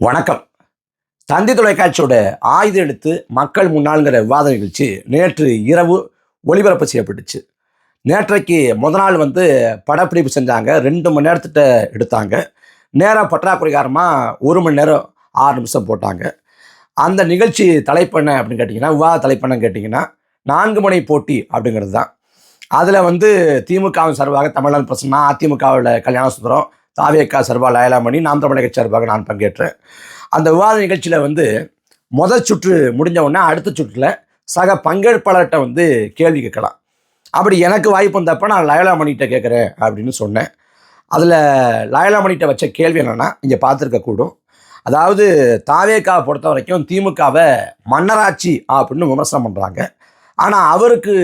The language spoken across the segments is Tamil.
வணக்கம். தந்தி தொலைக்காட்சியோட ஆயுத எழுத்து மக்கள் முன்னாள்ங்கிற விவாத நிகழ்ச்சி நேற்று இரவு ஒளிபரப்பு செய்யப்பட்டுச்சு. நேற்றைக்கு முத நாள் வந்து படப்பிடிப்பு செஞ்சாங்க. ரெண்டு மணி நேரத்திட்ட எடுத்தாங்க. நேரம் பற்றாக்குறை காரணமாக ஒரு மணி நேரம் ஆறு நிமிஷம் போட்டாங்க. அந்த நிகழ்ச்சி தலைப்பெண்ண அப்படின்னு கேட்டிங்கன்னா விவாத தலைப்பண்ணன்னு கேட்டிங்கன்னா நான்கு மணி போட்டி அப்படிங்கிறது தான். அதில் வந்து திமுகவின் சார்பாக தமிழ்நாடு பிரசன்னா அதிமுகவில் கல்யாண சுந்தரம் தாவியக்கா சார்பாக லயலாமணி நாம் தமிழக சார்பாக நான் பங்கேற்றேன். அந்த விவாத நிகழ்ச்சியில் வந்து முதல் சுற்று முடிஞ்ச உடனே அடுத்த சுற்றில் சக பங்கேற்பாளர்கிட்ட வந்து கேள்வி கேட்கலாம். அப்படி எனக்கு வாய்ப்பு வந்தப்போ நான் லயலாமணிகிட்ட கேட்குறேன் அப்படின்னு சொன்னேன். அதில் லயலாமணிகிட்ட வச்ச கேள்வி என்னென்னா இங்கே பார்த்துருக்கக்கூடும் அதாவது தாவேக்காவை பொறுத்த வரைக்கும் திமுகவை மன்னராட்சி அப்படின்னு விமர்சனம் பண்ணுறாங்க ஆனால் அவருக்கு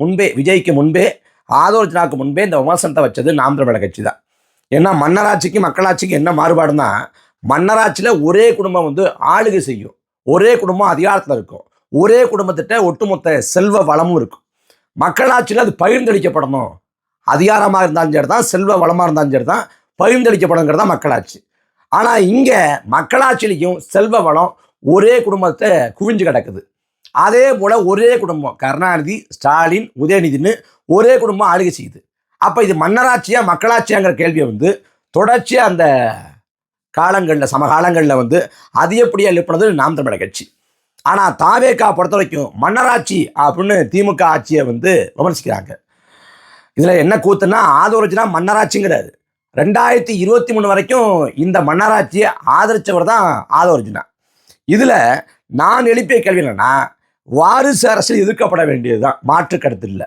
முன்பே விஜய்க்கு முன்பே ஆதோர்ஜனாவுக்கு முன்பே இந்த விமர்சனத்தை வச்சது நாம் தமிழக கட்சி தான். ஏன்னா மன்னராட்சிக்கு மக்களாட்சிக்கு என்ன மாறுபாடுனா மன்னராட்சியில் ஒரே குடும்பம் வந்து ஆளுகை செய்யும். ஒரே குடும்பம் அதிகாரத்தில் இருக்கும். ஒரே குடும்பத்திட்ட ஒட்டுமொத்த செல்வ வளமும் இருக்கும். மக்களாட்சியில் அது பகிர்ந்தளிக்கப்படணும். அதிகாரமாக இருந்தாலும் சரி தான் செல்வ வளமாக இருந்தாலும் சரி தான் பகிர்ந்தளிக்கப்படணுங்கிறது தான் மக்களாட்சி. ஆனால் இங்கே மக்களாட்சியிலையும் செல்வ வளம் ஒரே குடும்பத்தை குவிஞ்சு கிடக்குது. அதே போல் ஒரே குடும்பம் கருணாநிதி ஸ்டாலின் உதயநிதினு ஒரே குடும்பம் ஆளுகை செய்யுது. அப்போ இது மன்னராட்சியா மக்களாட்சியாங்கிற கேள்வியை வந்து தொடர்ச்சியாக அந்த காலங்களில் சமகாலங்களில் வந்து அதிகப்படியாக எழுப்பினது நாம் தமிழக கட்சி. ஆனால் தாவேக்கா பொறுத்த வரைக்கும் மன்னராட்சி அப்படின்னு திமுக ஆட்சியை வந்து விமர்சிக்கிறாங்க. இதில் என்ன கூத்துன்னா ஆதரவுச்சுனா மன்னராட்சிங்கிறாரு. ரெண்டாயிரத்தி இருபத்தி மூணு வரைக்கும் இந்த மன்னராட்சியை ஆதரித்தவர் தான் ஆதரவுச்சுனா இதில் நான் எழுப்பிய கேள்வி என்னென்னா வாரிசு அரசியல் எதிர்க்கப்பட வேண்டியது தான் மாற்று கருத்து இல்லை.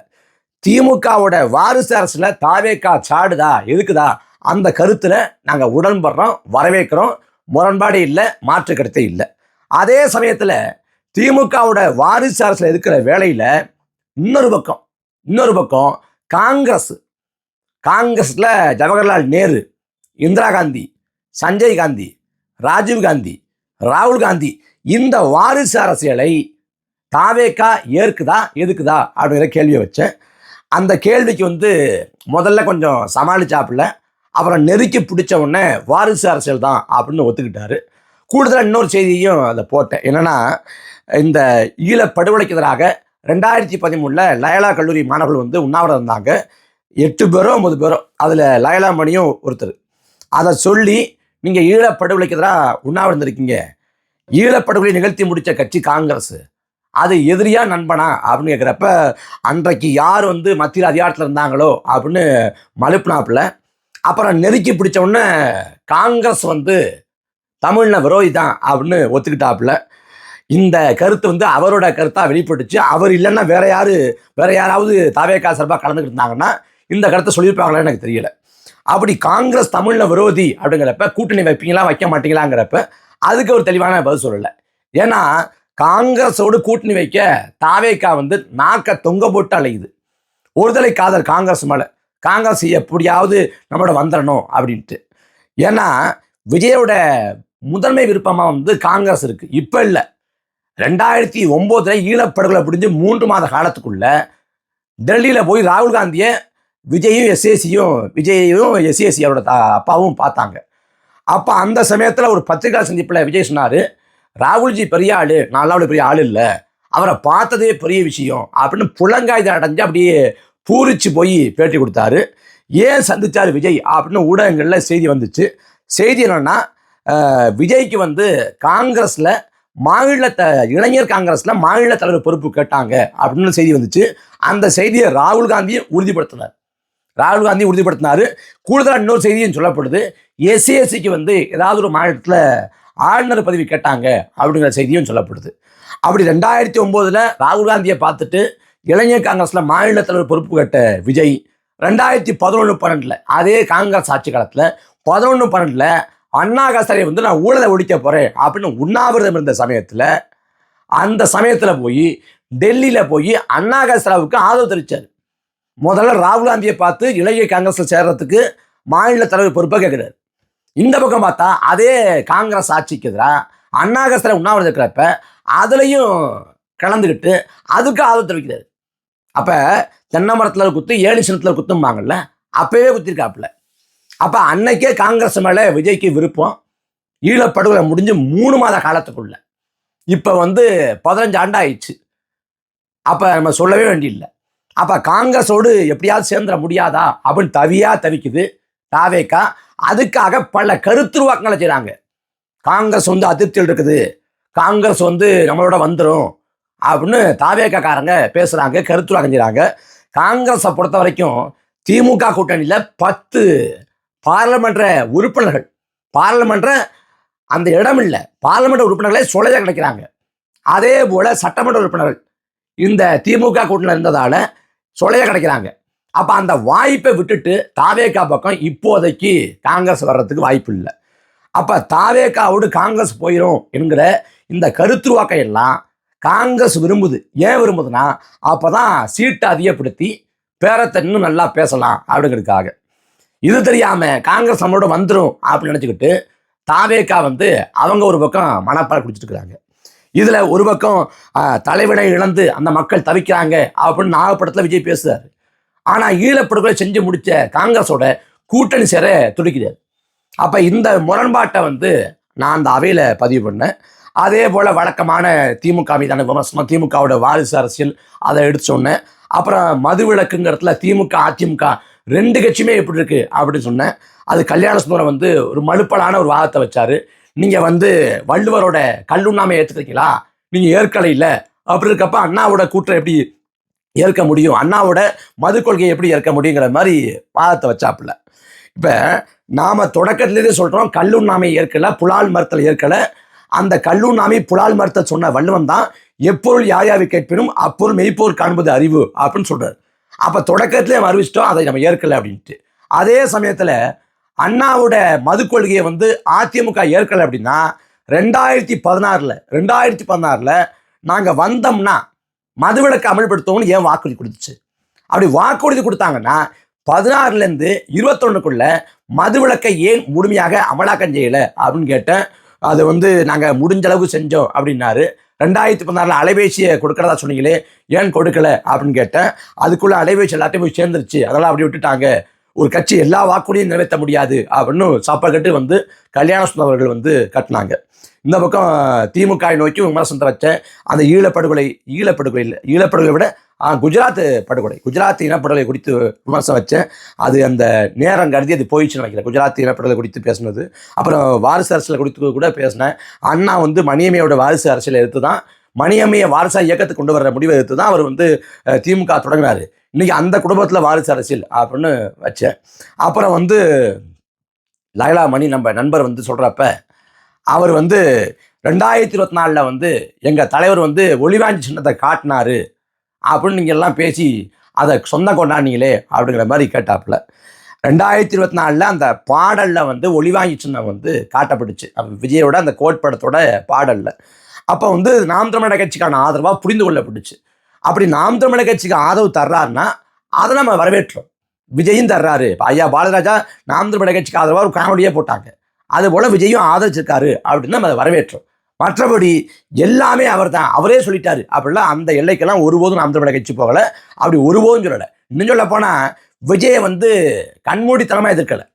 திமுகவோட வாரிசு அரசில் தாவேக்கா சாடுதா எதுக்குதா? அந்த கருத்தில் நாங்கள் உடன்படுறோம் வரவேற்கிறோம். முரண்பாடு இல்லை மாற்று கருத்தை இல்லை. அதே சமயத்தில் திமுகவோட வாரிசு அரசில் இருக்கிற வேலையில் இன்னொரு பக்கம் இன்னொரு பக்கம் காங்கிரஸ் காங்கிரஸில் ஜவஹர்லால் நேரு இந்திரா காந்தி சஞ்சய் காந்தி ராஜீவ் காந்தி ராகுல் காந்தி இந்த வாரிசு அரசியலை தாவேக்கா ஏற்குதா எதுக்குதா? அப்படிங்கிற கேள்வியை வச்சேன். அந்த கேள்விக்கு வந்து முதல்ல கொஞ்சம் சமாளிச்சாப்புல அப்புறம் நெருக்கி பிடிச்ச உடனே வாரிசு அரசியல் தான் அப்படின்னு ஒத்துக்கிட்டாரு. கூடுதலாக இன்னொரு செய்தியும் அதை போட்டேன். என்னென்னா இந்த ஈழ படுகொலைக்கு எதிராக ரெண்டாயிரத்தி பதிமூணில் லயலா கல்லூரி மாணவர்கள் வந்து உண்ணாவிரதம் இருந்தாங்க. எட்டு பேரோ ஒன்பது பேரோ அதில் லயலா மணியும் ஒருத்தர். அதை சொல்லி நீங்கள் ஈழப்படுகொலைக்கு எதிராக உண்ணாவிரதம் இருக்கீங்க ஈழப்படுகொலை நிகழ்த்தி முடித்த கட்சி காங்கிரஸ். அது எதிரியா நண்பனா அப்படின்னு கேட்குறப்ப அன்றைக்கு யார் வந்து மத்தியில் அதிகாரத்தில் இருந்தாங்களோ அப்படின்னு மலுப்புனாப்பில் அப்புறம் நெருக்கி பிடிச்ச உடனே காங்கிரஸ் வந்து தமிழ்ன விரோதி தான் அப்படின்னு ஒத்துக்கிட்டாப்புல. இந்த கருத்து வந்து அவரோட கருத்தாக வெளிப்பட்டுச்சு. அவர் இல்லைன்னா வேற யார் வேற யாராவது தாவேக்கா சார்பாக கலந்துக்கிட்டு இருந்தாங்கன்னா இந்த கருத்தை சொல்லியிருப்பாங்களான்னு எனக்கு தெரியல. அப்படி காங்கிரஸ் தமிழில் விரோதி அப்படிங்கிறப்ப கூட்டணி வைப்பீங்களா வைக்க மாட்டீங்களாங்கிறப்ப அதுக்கு ஒரு தெளிவான பதில் சொல்லலை. ஏன்னா காங்கிரஸோடு கூட்டணி வைக்க தாவேக்கா வந்து நாக்க தொங்க போட்டு அலையுது. ஒருதலை காதல் காங்கிரஸ் மேலே. காங்கிரஸ் எப்படியாவது நம்மளோட வந்துடணும் அப்படின்ட்டு. ஏன்னா விஜயோட முதன்மை விருப்பமாக வந்து காங்கிரஸ் இருக்குது இப்போ இல்லை. ரெண்டாயிரத்தி ஒம்போதில் ஈழப்படுகொலை பிடிஞ்சு மூன்று மாத காலத்துக்குள்ள டெல்லியில் போய் ராகுல் காந்தியை விஜயும் எஸ்ஏசியும் விஜயையும் எஸ்ஏசி அவரோட தா- அப்பாவும் பார்த்தாங்க. அப்போ அந்த சமயத்தில் ஒரு பத்திரிகை சந்திப்பில் விஜய் சொன்னார் ராகுல்ஜி பெரிய ஆள் நான்லாம் அப்படி பெரிய ஆள் இல்லை. அவரை பார்த்ததே பெரிய விஷயம். அப்படின்னு புலங்காயுதம் அடைஞ்சு அப்படியே பூரிச்சு போய் பேட்டி கொடுத்தாரு. ஏன் சந்தித்தார் விஜய் அப்படின்னு ஊடகங்களில் செய்தி வந்துச்சு. செய்தி என்னென்னா விஜய்க்கு வந்து காங்கிரஸில் மாநில த இளைஞர் காங்கிரஸில் மாநில தலைவர் பொறுப்பு கேட்டாங்க அப்படின்னு செய்தி வந்துச்சு. அந்த செய்தியை ராகுல் காந்தியும் உறுதிப்படுத்தினார். ராகுல் காந்தி உறுதிப்படுத்தினார். கூடுதலாக இன்னொரு செய்தியும் சொல்லப்படுது. எஸ்சிஎஸ்சிக்கு வந்து ஏதாவது ஒரு மாநிலத்தில் ஆளுநர் பதவி கேட்டாங்க அப்படிங்கிற செய்தியும் சொல்லப்படுது. அப்படி ரெண்டாயிரத்தி ஒம்போதில் ராகுல் காந்தியை பார்த்துட்டு இளைஞர் காங்கிரஸில் மாநில தலைவர் பொறுப்பு கேட்ட விஜய் ரெண்டாயிரத்தி பதினொன்று பன்னெண்டில் அதே காங்கிரஸ் ஆட்சி காலத்தில் பதினொன்று பன்னெண்டில் அண்ணா கசாரை வந்து நான் ஊழலை ஒழிக்க போகிறேன் அப்படின்னு உண்ணாவிரதம் இருந்த சமயத்தில் அந்த சமயத்தில் போய் டெல்லியில் போய் அண்ணா கசாராவுக்கு ஆதரவு தெரிவித்தார் முதல்ல ராகுல் காந்தியை பார்த்து இளைய காங்கிரஸில் சேர்றதுக்கு மாநில தலைவர் பொறுப்பாக கேட்குறாரு. இந்த பக்கம் பார்த்தா அதே காங்கிரஸ் ஆட்சிக்கு எதிராக அண்ணா உண்ணாவிரதம் இருக்கிறப்ப அதுலேயும் கலந்துக்கிட்டு அதுக்கு ஆதரவு தெரிவிக்கிறாரு. அப்போ தென்னை மரத்தில் குத்து ஏழு சின்னத்தில் குத்தும்பாங்கல்ல அப்போவே குத்திருக்காப்புல. அப்போ அன்னைக்கே காங்கிரஸ் மேலே விஜய்க்கு விருப்பம். ஈழப்படுகொலை முடிஞ்சு மூணு மாத காலத்துக்குள்ள. இப்போ வந்து பதினஞ்சு ஆண்டு ஆயிடுச்சு அப்போ நம்ம சொல்லவே வேண்டியில்லை. அப்போ காங்கிரஸோடு எப்படியாவது சேர்ந்துட முடியாதா? அப்படின்னு தவியாக தவிக்குது. தாவேக்கா அதுக்காக பல கருத்துருவாக்கங்களை செய்கிறாங்க காங்கிரஸ் வந்து அதிருப்தியில் இருக்குது. காங்கிரஸ் வந்து நம்மளோட வந்துடும் அப்படின்னு தாவேக்காரங்க பேசுகிறாங்க கருத்துருவாக்கம் செய்கிறாங்க காங்கிரஸை பொறுத்த வரைக்கும் திமுக கூட்டணியில் பத்து பாராளுமன்ற உறுப்பினர்கள். பாராளுமன்ற அந்த இடம் இல்லை. பாராளுமன்ற உறுப்பினர்களே சொலையாக கிடைக்கிறாங்க. அதே போல் சட்டமன்ற உறுப்பினர்கள். இந்த திமுக கூட்டணியில் இருந்ததால சுழையாக கிடைக்கிறாங்க. அப்போ அந்த வாய்ப்பை விட்டுட்டு தாவேக்கா பக்கம் இப்போதைக்கு காங்கிரஸ் வர்றதுக்கு வாய்ப்பு இல்லை. அப்போ தாவேக்காவோடு காங்கிரஸ் போயிடும் என்கிற இந்த கருத்துருவாக்கம் எல்லாம் காங்கிரஸ் விரும்புது. ஏன் விரும்புதுன்னா அப்போ தான் சீட்டை அதிகப்படுத்தி பேரத்தை இன்னும் நல்லா பேசலாம் அப்படிங்கிறதுக்காக. இது தெரியாமல் காங்கிரஸ் நம்மளோட வந்துடும் அப்படின்னு நினச்சிக்கிட்டு தாவேக்கா வந்து அவங்க ஒரு பக்கம் மனப்பால் குடிச்சிட்டு இருக்கிறாங்க இதில் ஒரு பக்கம் ஆஹ், தலைவனை இழந்து அந்த மக்கள் தவிக்கிறாங்க அப்படின்னு நாகப்படத்தில் விஜய் பேசுறாரு. ஆனால் ஈழப்படுகொலை செஞ்சு முடித்த காங்கிரஸோட கூட்டணி சேர துடிக்கிறார். அப்போ இந்த முரண்பாட்டை வந்து நான் அந்த அவையில் பதிவு பண்ணேன். அதே போல் வழக்கமான திமுக மீதான விமர்சனம் திமுகவோட வாரிசு அரசியல் அதை எடுத்து சொன்னேன். அப்புறம் மது விளக்குங்கிறதுல திமுக அதிமுக ரெண்டு கட்சியுமே எப்படி இருக்கு அப்படின்னு சொன்னேன். அது கல்யாண சுந்தரம் வந்து ஒரு மழுப்பலான ஒரு வாதத்தை வச்சார். நீங்கள் வந்து வள்ளுவரோட கல்லுண்ணாமை ஏற்றுக்கிறீங்களா நீங்கள் ஏற்கலை இல்லை. அப்படி இருக்கப்ப அண்ணாவோட கூற்றை எப்படி ஏற்க முடியும். அண்ணாவோட மது கொள்கையை எப்படி ஏற்க முடியுங்கிற மாதிரி வாதத்தை வச்சாப்புல. இப்போ நாம தொடக்கத்திலேயே சொல்றோம் கல்லுண்ணாமை ஏற்கல புலால் மறுத்தல் ஏற்கல. அந்த கல்லுண்ணாமை புலால் மறுத்தல் சொன்ன வள்ளுவம் தான் எப்பொருள் யாயாவை கேட்பினும் அப்பொருள் மெய்ப்பொருள் காண்பது அறிவு அப்படின்னு சொல்றாரு. அப்ப தொடக்கத்திலே அறிவிச்சிட்டோம் அதை நம்ம ஏற்கல அப்படின்ட்டு. அதே சமயத்துல அண்ணாவோட மது கொள்கையை வந்து அதிமுக ஏற்கல அப்படின்னா ரெண்டாயிரத்தி பதினாறுல ரெண்டாயிரத்தி பதினாறுல நாங்க வந்தோம்னா மதுவிலக்கு அமல்படுத்தணும்னு ஏன் வாக்குறுதி கொடுத்துச்சு? அப்படி வாக்குறுதி கொடுத்தாங்கன்னா பதினாறுலேருந்து இருபத்தொன்னுக்குள்ள மதுவிலக்கை ஏன் முழுமையாக அமலாக்கம் செய்யலை? அப்படின்னு கேட்டேன். அது வந்து நாங்கள் முடிஞ்சளவு செஞ்சோம் அப்படின்னாரு. ரெண்டாயிரத்தி பதினாறில் அலைபேசியை கொடுக்கறதா சொன்னீங்களே ஏன் கொடுக்கல? அப்படின்னு கேட்டேன். அதுக்குள்ள அலைபேசி எல்லாத்தையும் போய் சேர்ந்துருச்சு. அதெல்லாம் அப்படி விட்டுட்டாங்க. ஒரு கட்சி எல்லா வாக்குறுதியும் நிறைவேற்ற முடியாது அப்படின்னு சாப்பாடு கட்டு வந்து கல்யாண சுந்தரம் அவர்கள் வந்து கட்டினாங்க. இந்த பக்கம் திமுக நோக்கி விமர்சனத்தை வச்சேன் அந்த ஈழப்படுகொலை ஈழப்படுகொலை இல்லை ஈழப்படுகொலை விட ஆ, குஜராத் படுகொலை. குஜராத் இனப்படுகொலை குறித்து விமர்சனம் வச்சேன் அது அந்த நேரம் கருதி அது போயிடுச்சுன்னு நினைக்கிறேன். குஜராத் இனப்படுகொலை குறித்து பேசினது. அப்புறம் வாரிசு அரசியல் குறித்து கூட பேசினேன். அண்ணா வந்து மணியமையோட வாரிசு அரசியலை எடுத்து தான் மணியம்மையை வாரிசா இயக்கத்துக்கு கொண்டு வர முடிவை எடுத்து தான் அவர் வந்து திமுக தொடங்கினார். இன்னைக்கு அந்த குடும்பத்தில் வாரிசு அரசியல் அப்படின்னு வச்சேன். அப்புறம் வந்து லைலா மணி நம்ம நண்பர் வந்து சொல்கிறப்ப அவர் வந்து ரெண்டாயிரத்தி இருபத்தி நாலில் வந்து எங்கள் தலைவர் வந்து ஒளிவாஞ்சி சின்னத்தை காட்டினாரு அப்படின்னு நீங்கள் எல்லாம் பேசி அதை சொந்தம் கொண்டாடினீங்களே அப்படிங்கிற மாதிரி கேட்டாப்புல. ரெண்டாயிரத்தி இருபத்தி நாலில் அந்த பாடலில் வந்து ஒளிவாங்கி சின்னம் வந்து காட்டப்பட்டுச்சு. விஜயோட அந்த கோட்படத்தோட பாடலில். அப்போ வந்து நாம் தமிழக கட்சிக்கான ஆதரவாக புரிந்து கொள்ளப்பட்டுச்சு. அப்படி நாம் தமிழக கட்சிக்கு ஆதரவு தர்றாருன்னா அதை நம்ம வரவேற்றோம். விஜயும் தர்றாரு. ஐயா பாலராஜா நாம் தமிழக கட்சிக்கு ஆதரவாக ஒரு காமெடியே போட்டாங்க. அதுபோல் விஜயும் ஆதரிச்சிருக்காரு அப்படின்னு நம்ம அதை வரவேற்றோம். மற்றபடி எல்லாமே அவர் தான் அவரே சொல்லிட்டாரு. அப்படிலாம் அந்த எல்லைக்கெல்லாம் ஒருபோதும் நாம் தமிழக கட்சி போகலை. அப்படி ஒருபோதும் சொல்லலை. இன்னும் சொல்ல போனால் விஜயை வந்து கண்மூடித்தனமாக எதிர்க்கலை.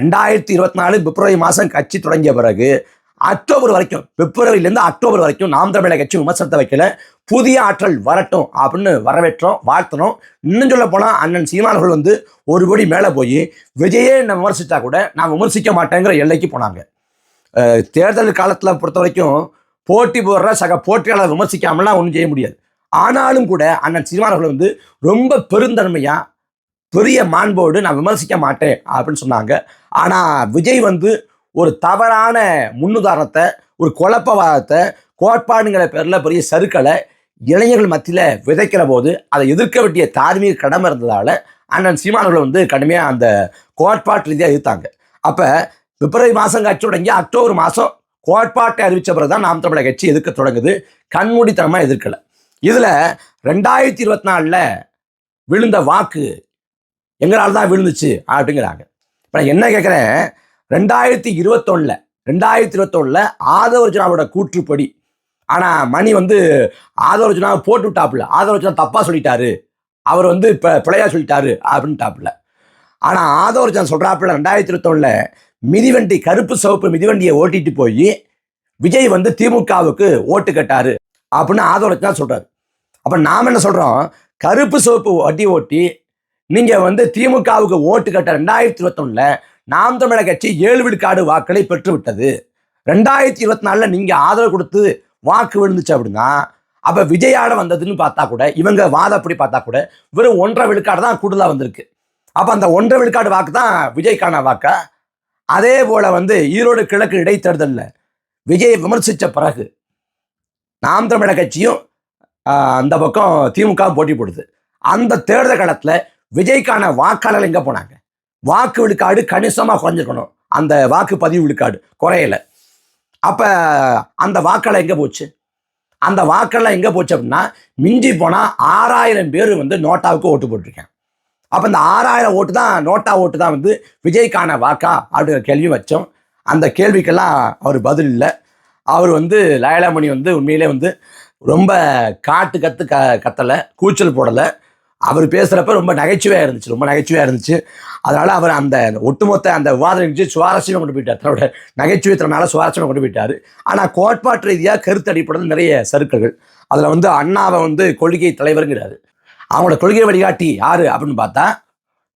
ரெண்டாயிரத்தி இருபத்தி நாலு பிப்ரவரி மாதம் கட்சி தொடங்கிய பிறகு அக்டோபர் வரைக்கும் பிப்ரவரியிலேருந்து அக்டோபர் வரைக்கும் நாம் தமிழக கட்சி விமர்சனத்தை வைக்கல. புதிய ஆற்றல் வரட்டும் அப்படின்னு வரவேற்றோம் வாழ்த்தணும் இன்னும் சொல்ல போனால் அண்ணன் சீமானவர்கள் வந்து ஒரு கோடி மேலே போய் விஜயே நம்ம விமர்சித்தா கூட நான் விமர்சிக்க மாட்டேங்கிற எல்லைக்கு போனாங்க. தேர்தல் காலத்தில் பொறுத்த வரைக்கும் போட்டி போடுற சக போட்டியாளர் விமர்சிக்காமலாம் ஒன்றும் செய்ய முடியாது. ஆனாலும் கூட அண்ணன் சீமானவர்கள் வந்து ரொம்ப பெருந்தன்மையாக பெரிய மாண்போடு நான் விமர்சிக்க மாட்டேன் அப்படின்னு சொன்னாங்க. ஆனால் விஜய் வந்து ஒரு தவறான முன்னுதாரணத்தை ஒரு குழப்பவாதத்தை கோட்பாடுங்கிற பேரில் பெரிய சருக்களை இளைஞர்கள் மத்தியில் விதைக்கிற போது அதை எதிர்க்க வேண்டிய தார்மீக கடமை இருந்ததால் அண்ணன் சீமானவர்கள் வந்து கடுமையாக அந்த கோட்பாட்டு ரீதியாக எதிர்த்தாங்க. அப்போ பிப்ரவரி மாதம் கட்சி தொடங்கி அக்டோபர் மாதம் கோட்பாட்டை அறிவித்த பிறகு தான் நாம் தமிழக கட்சி எதிர்க்க தொடங்குது. கண்மூடித்தனமாக எதிர்க்கலை. இதில் ரெண்டாயிரத்தி இருபத்தி நாலில் விழுந்த வாக்கு எங்களால் தான் விழுந்துச்சு அப்படிங்கிறாங்க. இப்போ நான் என்ன கேட்குறேன் ரெண்டாயிரத்தி இருபத்தொன்னில் ரெண்டாயிரத்தி இருபத்தொன்னில் ஆதவர்ஜனாவோட கூற்றுப்படி. ஆனால் மணி வந்து ஆதவர்ஜனா போட்டு விட்டாப்புல ஆதவர்ஜனா தப்பாக சொல்லிட்டாரு. அவர் வந்து இப்போ பிழையா சொல்லிட்டாரு அப்படின்ட்டாப்புல. ஆனால் ஆதவர்ஜன் சொல்கிறாப்புல ரெண்டாயிரத்தி இருபத்தொன்னில் மிதிவண்டி கருப்பு சிவப்பு மிதிவண்டியை ஓட்டிட்டு போய் விஜய் வந்து திமுகவுக்கு ஓட்டு கட்டாரு அப்படின்னு ஆதவர்ஜனா சொல்கிறாரு அப்போ நாம் என்ன சொல்கிறோம் கருப்பு சிவப்பு வட்டி ஓட்டி நீங்கள் வந்து திமுகவுக்கு ஓட்டு கட்ட ரெண்டாயிரத்தி இருபத்தொன்னில் நாம் தமிழக கட்சி ஏழு விழுக்காடு வாக்களை பெற்றுவிட்டது. ரெண்டாயிரத்தி இருபத்தி நாலில் நீங்கள் ஆதரவு கொடுத்து வாக்கு விழுந்துச்சு அப்படின்னா அப்போ விஜயாட வந்ததுன்னு பார்த்தா கூட இவங்க வாதப்படி பார்த்தா கூட வெறும் ஒன்றரை விழுக்காடு தான் கூடுதலாக வந்திருக்கு. அப்போ அந்த ஒன்றரை விழுக்காடு வாக்கு தான் விஜய்க்கான வாக்கா? அதே போல் வந்து ஈரோடு கிழக்கு இடைத்தேர்தலில் விஜயை விமர்சித்த பிறகு நாம் தமிழக கட்சியும் அந்த பக்கம் திமுக போட்டி போடுது. அந்த தேர்தல் காலத்தில் விஜய்க்கான வாக்காளர்கள் எங்கே போனாங்க? வாக்கு விழுக்காடு கணிசமாக குறைஞ்சிருக்கணும். அந்த வாக்கு பதிவு விழுக்காடு குறையல. அப்போ அந்த வாக்கெல்லாம் எங்கே போச்சு? அந்த வாக்கெல்லாம் எங்கே போச்சு அப்படின்னா மிஞ்சி போனால் ஆறாயிரம் பேர் வந்து நோட்டாவுக்கு ஓட்டு போட்டிருக்கேன் அப்போ இந்த ஆறாயிரம் ஓட்டு தான் நோட்டா ஓட்டு தான் வந்து விஜய்க்கான வாக்கா அப்படிங்கிற கேள்வி வச்சோம். அந்த கேள்விக்கெல்லாம் அவர் பதில் இல்லை. அவர் வந்து லயலாமணி வந்து உண்மையிலே வந்து ரொம்ப காட்டு கற்று க கத்தலை கூச்சல் போடலை. அவர் பேசுகிறப்ப ரொம்ப நகைச்சுவையாக இருந்துச்சு ரொம்ப நகைச்சுவையாக இருந்துச்சு. அதனால் அவர் அந்த ஒட்டுமொத்த அந்த விவாதம் இருந்துச்சு சுவாரஸ்யமாக கொண்டு போயிட்டார். தன்னோட நகைச்சுவை சுவாரஸ்யமாக கொண்டு போயிட்டார். ஆனால் கோட்பாட்டு ரீதியாக கருத்து அடிப்படையில் நிறைய சருக்கள். அதில் வந்து அண்ணாவை வந்து கொள்கை தலைவருங்கிறாரு. அவங்களோட கொள்கை வழிகாட்டி யார் அப்படின்னு பார்த்தா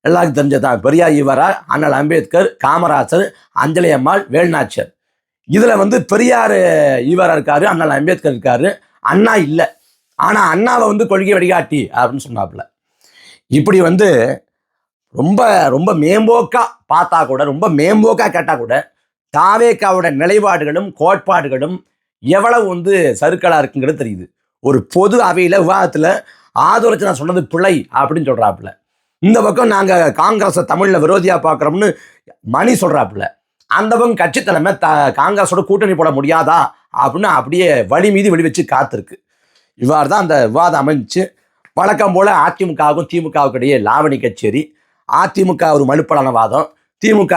எல்லாருக்கும் தெரிஞ்சதான் பெரியார் இவரா அண்ணல் அம்பேத்கர் காமராஜர் அஞ்சலி அம்மாள் வேல்நாச்சியர். இதில் வந்து பெரியார் ஈவரா இருக்காரு அண்ணல் அம்பேத்கர் இருக்காரு. அண்ணா இல்லை. ஆனால் அண்ணாவை வந்து கொள்கை வழிகாட்டி அப்படின்னு சொன்னாப்புல. இப்படி வந்து ரொம்ப ரொம்ப மேம்போக்காக பார்த்தா கூட ரொம்ப மேம்போக்காக கேட்டால் கூட தாவேக்காவோட நிலைப்பாடுகளும் கோட்பாடுகளும் எவ்வளவு வந்து சருக்களாக இருக்குங்கிறது தெரியுது. ஒரு பொது அவையில் விவாதத்தில் ஆதரச்சு நான் சொன்னது பிழை அப்படின்னு சொல்கிறாப்புல இந்த பக்கம் நாங்கள் காங்கிரஸை தமிழில் விரோதியாக பார்க்குறோம்னு மணி சொல்கிறாப்புல அந்த பக்கம் கட்சி தலைமை த காங்கிரஸோட கூட்டணி போட முடியாதா? அப்படின்னு அப்படியே வழி மீது வெளி வச்சு காத்திருக்கு. இவ்வாறு தான் அந்த விவாதம் அமைஞ்சிச்சு. வழக்கம் போல் அதிமுகவுக்கும் திமுகவுக்கு இடையே லாவணி கச்சேரி அதிமுக ஒரு மலுப்பலான வாதம் திமுக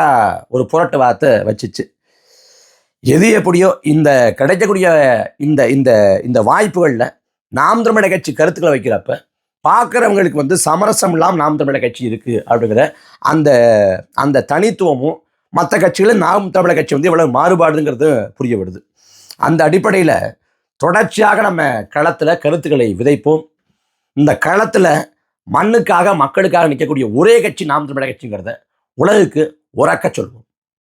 ஒரு புரட்டு வாதத்தை வச்சுச்சு. எது எப்படியோ இந்த கிடைக்கக்கூடிய இந்த இந்த இந்த வாய்ப்புகளில் நாம் தமிழக கட்சி கருத்துக்களை வைக்கிறப்ப பார்க்குறவங்களுக்கு வந்து சமரசம் இல்லாமல் நாம் தமிழக கட்சி இருக்குது அப்படிங்கிற அந்த அந்த தனித்துவமும் மற்ற கட்சிகளும் நாம் தமிழக கட்சி வந்து எவ்வளவு மாறுபாடுங்கிறது புரிய அந்த அடிப்படையில் தொடர்ச்சியாக நம்ம களத்தில் கருத்துக்களை விதைப்போம். இந்த களத்தில் மண்ணுக்காக மக்களுக்காக நிற்கக்கூடிய ஒரே கட்சி நாம் தமிழக கட்சிங்கிறத உலகுக்கு உறக்க சொல்வோம்.